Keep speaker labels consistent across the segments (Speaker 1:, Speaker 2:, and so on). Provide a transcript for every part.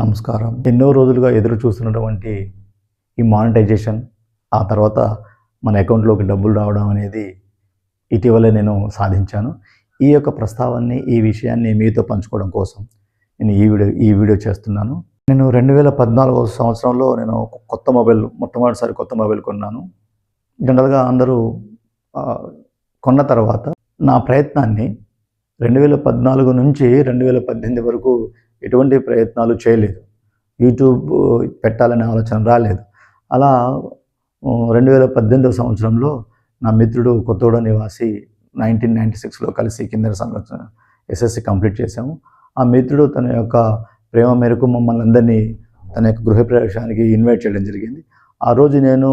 Speaker 1: నమస్కారం. ఎన్నో రోజులుగా ఎదురు చూస్తున్నటువంటి ఈ మానిటైజేషన్ ఆ తర్వాత మన అకౌంట్లోకి డబ్బులు రావడం అనేది ఇటీవలే నేను సాధించాను. ఈ యొక్క ప్రస్తావాన్ని ఈ విషయాన్ని మీతో పంచుకోవడం కోసం నేను ఈ వీడియో ఈ వీడియో చేస్తున్నాను. నేను రెండు వేల పద్నాలుగో సంవత్సరంలో నేను ఒక కొత్త మొబైల్ మొట్టమొదటిసారి కొత్త మొబైల్ కొన్నాను. జనరల్గా అందరూ కొన్న తర్వాత నా ప్రయత్నాన్ని రెండు వేల పద్నాలుగు నుంచి రెండు వేల పద్దెనిమిది వరకు ఎటువంటి ప్రయత్నాలు చేయలేదు. యూట్యూబ్ పెట్టాలనే ఆలోచన రాలేదు. అలా రెండు వేల పద్దెనిమిదవ సంవత్సరంలో నా మిత్రుడు కొత్తగూడ నివాసి నైన్టీన్ నైంటీ సిక్స్లో కలిసి కింద సంవత్సరం ఎస్ఎస్సి కంప్లీట్ చేశాము. ఆ మిత్రుడు తన యొక్క ప్రేమ మేరకు మమ్మల్ని అందరినీ తన యొక్క గృహప్రవేశానికి ఇన్వైట్ చేయడం జరిగింది. ఆ రోజు నేను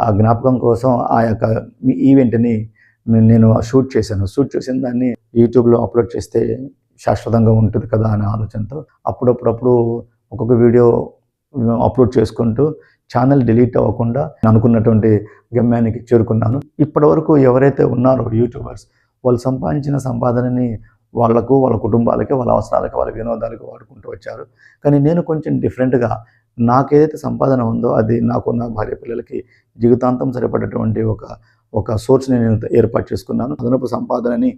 Speaker 1: ఆ జ్ఞాపకం కోసం ఆ యొక్క ఈవెంట్ని నేను షూట్ చేశాను. షూట్ చేసిన దాన్ని యూట్యూబ్లో అప్లోడ్ చేస్తే శాశ్వతంగా ఉంటుంది కదా అనే ఆలోచనతో అప్పుడప్పుడప్పుడు ఒక్కొక్క వీడియో అప్లోడ్ చేసుకుంటూ ఛానల్ డిలీట్ అవ్వకుండా నేను అనుకున్నటువంటి గమ్యానికి చేరుకున్నాను. ఇప్పటి వరకు ఎవరైతే ఉన్నారో యూట్యూబర్స్ వాళ్ళు సంపాదించిన సంపాదనని వాళ్ళకు వాళ్ళ కుటుంబాలకి వాళ్ళ అవసరాలకి వాళ్ళ వినోదాలకు వాడుకుంటూ వచ్చారు. కానీ నేను కొంచెం డిఫరెంట్గా నాకేదైతే సంపాదన ఉందో అది నాకు నా భార్య పిల్లలకి జీవితాంతం సరిపడేటువంటి ఒక ఒక సోర్స్ని నేను ఏర్పాటు చేసుకున్నాను. అదనపు సంపాదనని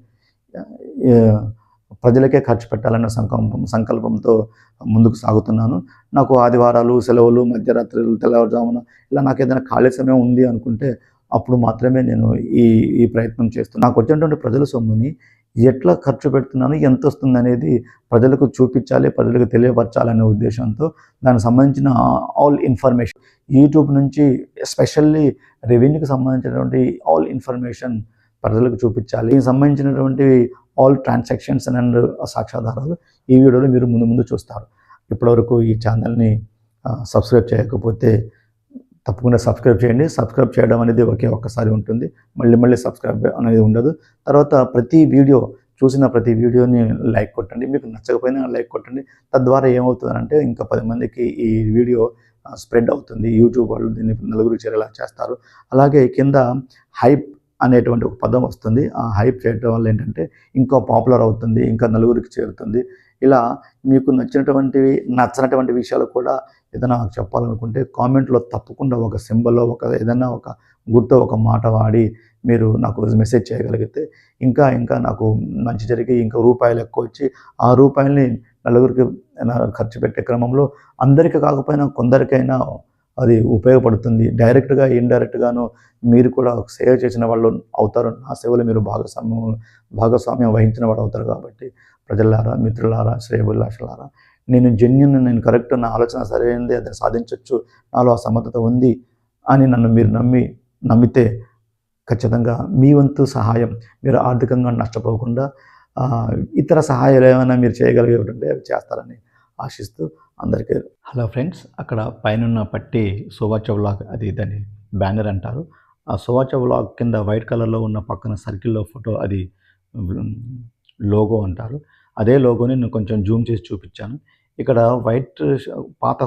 Speaker 1: ప్రజలకే ఖర్చు పెట్టాలన్న సంకల్పం సంకల్పంతో ముందుకు సాగుతున్నాను. నాకు ఆదివారాలు సెలవులు మధ్యరాత్రులు తెల్లవారుజామున ఇలా నాకు ఏదైనా ఖాళీ సమయం ఉంది అనుకుంటే అప్పుడు మాత్రమే నేను ఈ ఈ ప్రయత్నం చేస్తున్నాను నాకు వచ్చినటువంటి ప్రజల సొమ్ముని ఎట్లా ఖర్చు పెడుతున్నాను ఎంత వస్తుంది అనేది ప్రజలకు చూపించాలి ప్రజలకు తెలియపరచాలనే ఉద్దేశంతో దానికి సంబంధించిన ఆల్ ఇన్ఫర్మేషన్ యూట్యూబ్ నుంచి ఎస్పెషల్లీ రెవెన్యూకి సంబంధించినటువంటి ఆల్ ఇన్ఫర్మేషన్ ప్రజలకు చూపించాలి. దీనికి సంబంధించినటువంటి ఆల్ ట్రాన్సాక్షన్స్ అండ్ సాక్ష్యాధారాలు ఈ వీడియోలో మీరు ముందు ముందు చూస్తారు. ఇప్పటివరకు ఈ ఛానల్ని సబ్స్క్రైబ్ చేయకపోతే తప్పకుండా సబ్స్క్రైబ్ చేయండి. సబ్స్క్రైబ్ చేయడం అనేది ఒకే ఒక్కసారి ఉంటుంది. మళ్ళీ మళ్ళీ సబ్స్క్రైబ్ అనేది ఉండదు. తర్వాత ప్రతి వీడియో చూసిన ప్రతి వీడియోని లైక్ కొట్టండి. మీకు నచ్చకపోయినా లైక్ కొట్టండి. తద్వారా ఏమవుతుందంటే ఇంకా పది మందికి ఈ వీడియో స్ప్రెడ్ అవుతుంది. యూట్యూబ్ వాళ్ళు దీన్ని నలుగురు చేరేలా చేస్తారు. అలాగే కింద హైప్ అనేటువంటి ఒక పదం వస్తుంది. ఆ హైప్ చేయడం వల్ల ఏంటంటే ఇంకా పాపులర్ అవుతుంది ఇంకా నలుగురికి చేరుతుంది. ఇలా మీకు నచ్చినటువంటివి నచ్చినటువంటి విషయాలు కూడా ఏదైనా నాకు చెప్పాలనుకుంటే కామెంట్లో తప్పకుండా ఒక సింబల్లో ఒక ఏదైనా ఒక గుర్తు ఒక మాట వాడి మీరు నాకు మెసేజ్ చేయగలిగితే ఇంకా ఇంకా నాకు మంచి జరిగి ఇంకా రూపాయలు ఎక్కువ వచ్చి ఆ రూపాయలని నలుగురికి ఖర్చు పెట్టే క్రమంలో అందరికీ కాకపోయినా కొందరికైనా అది ఉపయోగపడుతుంది. డైరెక్ట్గా ఇండైరెక్ట్గాను మీరు కూడా సేవ చేసిన వాళ్ళు అవుతారు. నా సేవలో మీరు భాగస్వామ్యం భాగస్వామ్యం వహించిన వాడు అవుతారు కాబట్టి ప్రజలారా మిత్రులారా శ్రేయభిలాషలారా నేను జెన్యున్ నేను కరెక్ట్ నా ఆలోచన సరైనది అది సాధించవచ్చు నాలో ఆ సమర్థత ఉంది అని నన్ను మీరు నమ్మి నమ్మితే ఖచ్చితంగా మీ వంతు సహాయం. మీరు ఆర్థికంగా నష్టపోకుండా ఇతర సహాయాలు ఏమైనా మీరు చేయగలిగేటంటే అవి చేస్తారని ఆశిస్తూ అందరికీ. హలో ఫ్రెండ్స్ అక్కడ పైన పట్టి సోవాచ వ్లాగ్ అది దాని బ్యానర్ అంటారు. ఆ సోవాచ వ్లాగ్ కింద వైట్ కలర్లో ఉన్న పక్కన సర్కిల్లో ఫోటో అది లోగో అంటారు. అదే లోగోని నేను కొంచెం జూమ్ చేసి చూపించాను. ఇక్కడ వైట్ పాత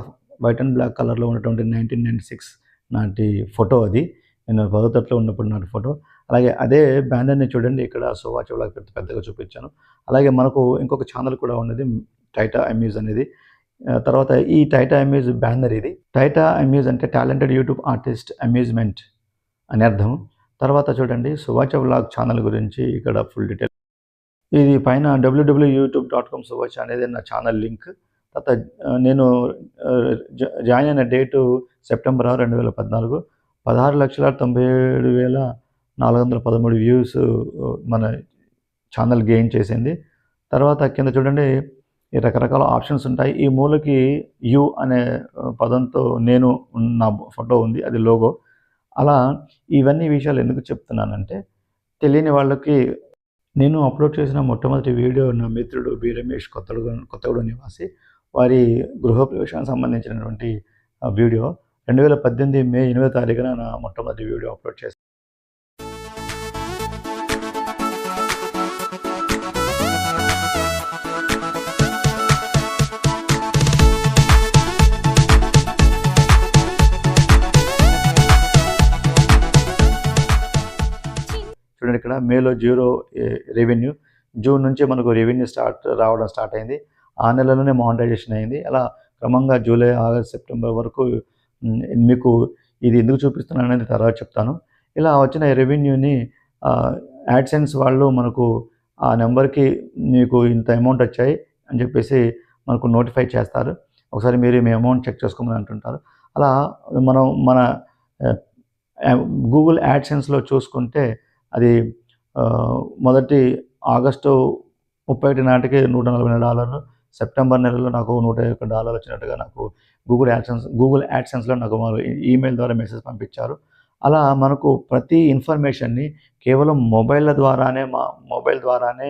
Speaker 1: వైట్ అండ్ బ్లాక్ కలర్లో ఉన్నటువంటి నైన్టీన్ నైంటీ సిక్స్ నాటి ఫోటో అది. నేను పదో తరగతిలో ఉన్నప్పుడు నాటి ఫోటో. అలాగే అదే బ్యానర్ని చూడండి ఇక్కడ సోవాచ వ్లాగ్ పెద్ద పెద్దగా చూపించాను. అలాగే మనకు ఇంకొక ఛానల్ కూడా ఉన్నది టైటా అమ్యూజ్ అనేది. తర్వాత ఈ టైటా అమ్యూజ్ బ్యానర్ ఇది. టైటా అమ్యూజ్ అంటే టాలెంటెడ్ యూట్యూబ్ ఆర్టిస్ట్ అమ్యూజ్మెంట్ అని అర్థం. తర్వాత చూడండి సువాచ వ్లాగ్ ఛానల్ గురించి ఇక్కడ ఫుల్ డీటెయిల్ ఇది పైన డబ్ల్యూడబ్ల్యూ యూట్యూబ్ డాట్ కామ్ సువాచ అనేది నా ఛానల్ లింక్ తర్వాత నేను జాయిన్ అయిన డేటు సెప్టెంబర్ ఆరు రెండు వేల పద్నాలుగు. పదహారు లక్షల తొంభై ఏడు వేల నాలుగు వందల పదమూడు వ్యూస్ మన ఛానల్ గెయిన్ చేసింది. తర్వాత కింద చూడండి ఈ రకరకాల ఆప్షన్స్ ఉంటాయి. ఈ మూలకి యు అనే పదంతో నేను ఉన్న నా ఫోటో ఉంది అది లోగో. అలా ఇవన్నీ విషయాలు ఎందుకు చెప్తున్నానంటే తెలియని వాళ్ళకి నేను అప్లోడ్ చేసిన మొట్టమొదటి వీడియో నా మిత్రుడు బి రమేష్ కొత్తగూడ కొత్తగూడ నివాసి వారి గృహప్రవేశానికి సంబంధించినటువంటి వీడియో. రెండు వేల పద్దెనిమిది మే ఎనిమిదో తారీఖున నా మొట్టమొదటి వీడియో అప్లోడ్ చేశాను. ఇక్కడ మేలో జీరో రెవెన్యూ. జూన్ నుంచి మనకు రెవెన్యూ స్టార్ట్ రావడం స్టార్ట్ అయింది. ఆ నెలలోనే మానిటైజేషన్ అయింది. అలా క్రమంగా జూలై ఆగస్ట్ సెప్టెంబర్ వరకు మీకు ఇది ఎందుకు చూపిస్తున్నాను అనేది తర్వాత చెప్తాను. ఇలా వచ్చిన రెవెన్యూని యాడ్సెన్స్ వాళ్ళు మనకు ఆ నెంబర్కి మీకు ఇంత అమౌంట్ వచ్చాయి అని చెప్పేసి మనకు నోటిఫై చేస్తారు. ఒకసారి మీరు మీ అమౌంట్ చెక్ చేసుకోమని అంటుంటారు. అలా మనం మన గూగుల్ యాడ్సెన్స్లో చూసుకుంటే అది మొదటి ఆగస్టు ముప్పై ఒకటి నాటికి నూట నలభై డాలర్లు. సెప్టెంబర్ నెలలో నాకు నూట యొక్క డాలర్ వచ్చినట్టుగా నాకు గూగుల్ యాడ్సెన్స్ గూగుల్ యాడ్సెన్స్లో నాకు ఈమెయిల్ ద్వారా మెసేజ్ పంపించారు. అలా మనకు ప్రతి ఇన్ఫర్మేషన్ని కేవలం మొబైల్ల ద్వారానే మా మొబైల్ ద్వారానే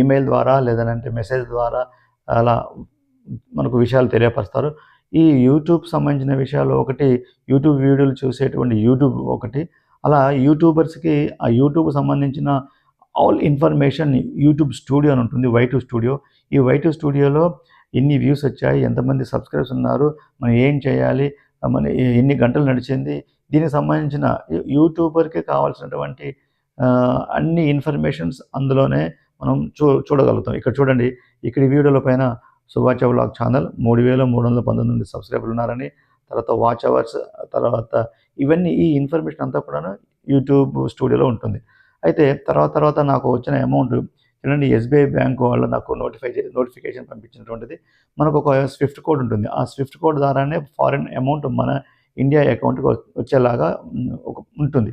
Speaker 1: ఈమెయిల్ ద్వారా లేదంటే మెసేజ్ ద్వారా అలా మనకు విషయాలు తెలియపరుస్తారు. ఈ యూట్యూబ్ సంబంధించిన విషయాలు ఒకటి యూట్యూబ్ వీడియోలు చూసేటువంటి యూట్యూబ్ ఒకటి అలా యూట్యూబర్స్కి ఆ యూట్యూబ్ సంబంధించిన ఆల్ ఇన్ఫర్మేషన్ యూట్యూబ్ స్టూడియో అని ఉంటుంది వైటు స్టూడియో. ఈ వైటు స్టూడియోలో ఎన్ని వ్యూస్ వచ్చాయి ఎంతమంది సబ్స్క్రైబ్స్ ఉన్నారు మనం ఏం చేయాలి మన ఎన్ని గంటలు నడిచింది దీనికి సంబంధించిన యూట్యూబర్కి కావాల్సినటువంటి అన్ని ఇన్ఫర్మేషన్స్ అందులోనే మనం చూ చూడగలుగుతాం. ఇక్కడ చూడండి ఇక్కడ వీడియోల పైన సుభాచ వ్లాగ్ ఛానల్ మూడు వేల మూడు వందల పంతొమ్మిది సబ్స్క్రైబర్లు ఉన్నారని తర్వాత వాచ్ అవర్స్ తర్వాత ఇవన్నీ ఈ ఇన్ఫర్మేషన్ అంతా కూడా యూట్యూబ్ స్టూడియోలో ఉంటుంది. అయితే తర్వాత తర్వాత నాకు వచ్చిన అమౌంట్ చూడండి ఎస్బీఐ బ్యాంక్ వాళ్ళు నాకు నోటిఫై నోటిఫికేషన్ పంపించినటువంటిది. మనకు ఒక స్విఫ్ట్ కోడ్ ఉంటుంది. ఆ స్విఫ్ట్ కోడ్ ద్వారానే ఫారిన్ అమౌంట్ మన ఇండియా అకౌంట్కి వచ్చేలాగా ఒక ఉంటుంది.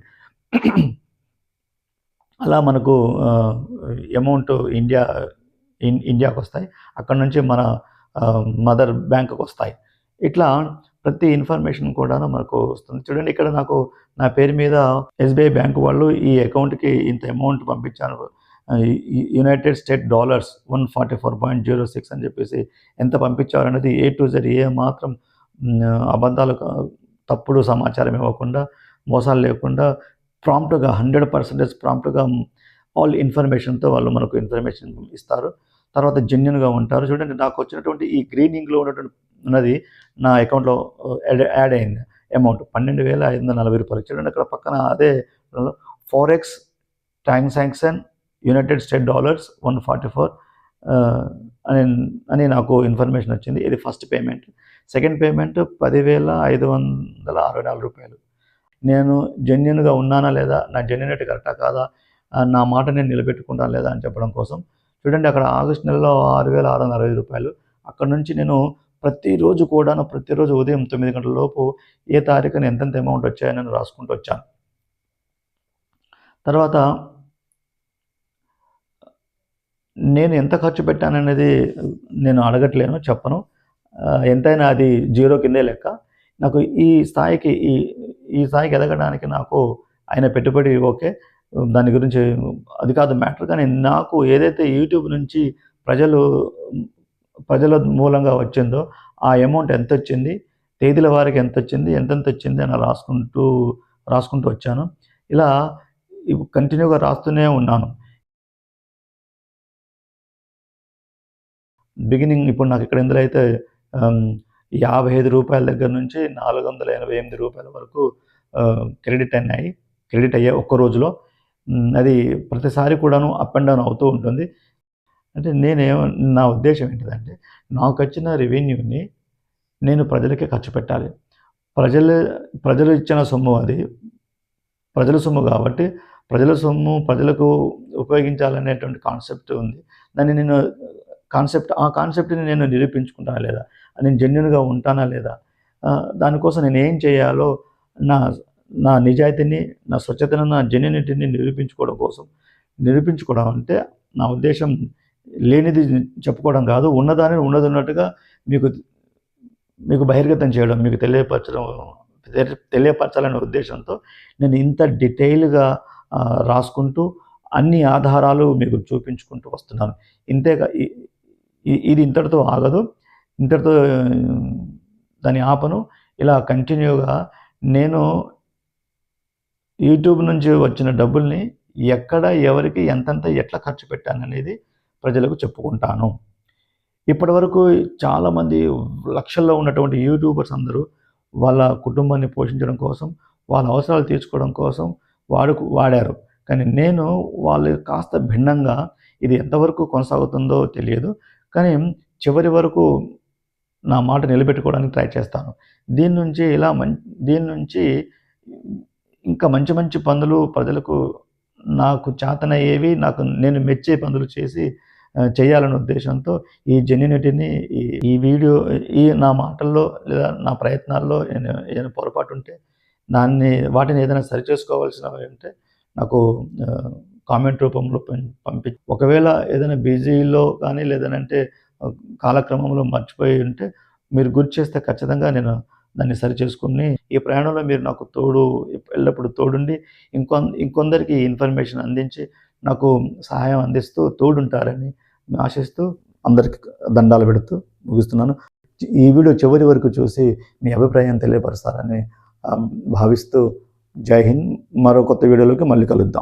Speaker 1: అలా మనకు అమౌంట్ ఇండియా ఇన్ ఇండియాకి వస్తాయి. అక్కడ నుంచి మన మదర్ బ్యాంక్కి వస్తాయి. ఇట్లా ప్రతి ఇన్ఫర్మేషన్ కూడా మనకు వస్తుంది. చూడండి ఇక్కడ నాకు నా పేరు మీద ఎస్బీఐ బ్యాంక్ వాళ్ళు ఈ అకౌంట్కి ఇంత అమౌంట్ పంపించాను united state dollars one forty four point zero six అని చెప్పేసి ఎంత పంపించారు అనేది ఏ టు జెడ్ ఏ మాత్రం అబద్ధాలు తప్పుడు సమాచారం ఇవ్వకుండా మోసాలు లేకుండా ప్రాంప్ట్గా హండ్రెడ్ పర్సెంటేజ్ ప్రాంప్ట్గా ఆల్ ఇన్ఫర్మేషన్తో వాళ్ళు మనకు ఇన్ఫర్మేషన్ ఇస్తారు. తర్వాత జెన్యున్గా ఉంటారు. చూడండి నాకు వచ్చినటువంటి ఈ గ్రీనింగ్లో ఉన్నటువంటి ఉన్నది నా అకౌంట్లో యాడ్ అయింది. అమౌంట్ పన్నెండు వేల ఐదు వందల నలభై రూపాయలు చూడండి అక్కడ పక్కన అదే forex transaction united state dollars one forty four అని అని నాకు ఇన్ఫర్మేషన్ వచ్చింది. ఇది ఫస్ట్ పేమెంట్ సెకండ్ పేమెంట్ పదివేల ఐదు వందల అరవై నాలుగు రూపాయలు. నేను జెన్యున్గా ఉన్నానా లేదా? నా జెన్యునిటీ కరెక్టా కాదా? నా మాట నేను నిలబెట్టుకుంటాను లేదా అని చెప్పడం కోసం చూడండి. అక్కడ ఆగస్ట్ నెలలో ఆరు వేల ఆరు వందల అరవై రూపాయలు. అక్కడ నుంచి నేను ప్రతిరోజు కూడా ప్రతిరోజు ఉదయం తొమ్మిది గంటల లోపు ఏ తారీఖున ఎంతెంత అమౌంట్ వచ్చాయని నేను రాసుకుంటూ వచ్చాను. తర్వాత నేను ఎంత ఖర్చు పెట్టాననేది నేను అడగట్లేను చెప్పను. ఎంతైనా అది జీరో కిందే లెక్క. నాకు ఈ స్థాయికి ఈ ఈ స్థాయికి ఎదగడానికి నాకు ఆయన పెట్టుబడి ఓకే. దాని గురించి అది కాదు మ్యాటర్. కానీ నాకు ఏదైతే యూట్యూబ్ నుంచి ప్రజలు ప్రజల మూలంగా వచ్చిందో ఆ అమౌంట్ ఎంత వచ్చింది తేదీల వారికి ఎంత వచ్చింది ఎంతెంత వచ్చింది అని రాసుకుంటూ రాసుకుంటూ వచ్చాను. ఇలా కంటిన్యూగా రాస్తూనే ఉన్నాను. బిగినింగ్ ఇప్పుడు నాకు ఇక్కడ ఇందులో అయితే um, యాభై ఐదు రూపాయల దగ్గర నుంచి నాలుగు వందల ఎనభై ఎనిమిది రూపాయల వరకు um, క్రెడిట్ అయినాయి. క్రెడిట్ అయ్యాయి ఒక్క రోజులో అది ప్రతిసారి కూడాను అప్ అండ్ డౌన్ అవుతూ ఉంటుంది. అంటే నేనేమ నా ఉద్దేశం ఏంటిదంటే నాకు వచ్చిన రెవెన్యూని నేను ప్రజలకే ఖర్చు పెట్టాలి. ప్రజలు ప్రజలు ఇచ్చిన సొమ్ము అది. ప్రజల సొమ్ము కాబట్టి ప్రజల సొమ్ము ప్రజలకు ఉపయోగించాలనేటువంటి కాన్సెప్ట్ ఉంది. దాన్ని నేను కాన్సెప్ట్ ఆ కాన్సెప్ట్ని నేను నిరూపించుకుంటానా లేదా? నేను జెన్యున్గా ఉంటానా లేదా? దానికోసం నేను ఏం చేయాలో నా నా నిజాయితీని నా స్వచ్ఛతను నా జెన్యునిటీని నిరూపించుకోవడం కోసం నిరూపించుకోవడం అంటే నా ఉద్దేశం లేనిది చెప్పుకోవడం కాదు ఉన్నదాని ఉన్నది ఉన్నట్టుగా మీకు మీకు బహిర్గతం చేయడం మీకు తెలియపరచడం తెలియపరచాలనే ఉద్దేశంతో నేను ఇంత డీటెయిల్గా రాసుకుంటూ అన్ని ఆధారాలు మీకు చూపించుకుంటూ వస్తున్నాను. ఇంతేగా ఇది ఇంతటితో ఆగదు. ఇంతటితో దాని ఆపను. ఇలా కంటిన్యూగా నేను యూట్యూబ్ నుంచి వచ్చిన డబ్బుల్ని ఎక్కడ ఎవరికి ఎంతంత ఎట్లా ఖర్చు పెట్టాను అనేది ప్రజలకు చెప్పుకుంటాను. ఇప్పటివరకు చాలామంది లక్షల్లో ఉన్నటువంటి యూట్యూబర్స్ అందరూ వాళ్ళ కుటుంబాన్ని పోషించడం కోసం వాళ్ళ అవసరాలు తీర్చుకోవడం కోసం వాడుకు వాడారు. కానీ నేను వాళ్ళు కాస్త భిన్నంగా ఇది ఎంతవరకు కొనసాగుతుందో తెలియదు. కానీ చివరి వరకు నా మాట నిలబెట్టుకోవడానికి ట్రై చేస్తాను. దీని నుంచి ఇలా మం దీని నుంచి ఇంకా మంచి మంచి పనులు ప్రజలకు నాకు చేతనయ్యేవి నాకు నేను మెచ్చే పనులు చేసి చేయాలనే ఉద్దేశంతో ఈ జెన్యునిటీని ఈ ఈ వీడియో ఈ నా మాటల్లో లేదా నా ప్రయత్నాల్లో నేను ఏదైనా పొరపాటు ఉంటే దాన్ని వాటిని ఏదైనా సరి చేసుకోవాల్సినవి ఉంటే నాకు కామెంట్ రూపంలో పంపి ఒకవేళ ఏదైనా బిజీలో కానీ లేదనంటే కాలక్రమంలో మర్చిపోయి ఉంటే మీరు గుర్తు చేస్తే ఖచ్చితంగా నేను దాన్ని సరి చేసుకుని ఈ ప్రయాణంలో మీరు నాకు తోడు ఎల్లప్పుడూ తోడుండి ఇంకొ ఇంకొందరికి ఇన్ఫర్మేషన్ అందించి నాకు సహాయం అందిస్తూ తోడుంటారని ఆశిస్తూ అందరికి దండాలు పెడుతూ ముగిస్తున్నాను. ఈ వీడియో చివరి వరకు చూసి మీ అభిప్రాయం తెలియపరుస్తారని భావిస్తూ జై హింద్. మరో కొత్త వీడియోలోకి మళ్ళీ కలుద్దాం.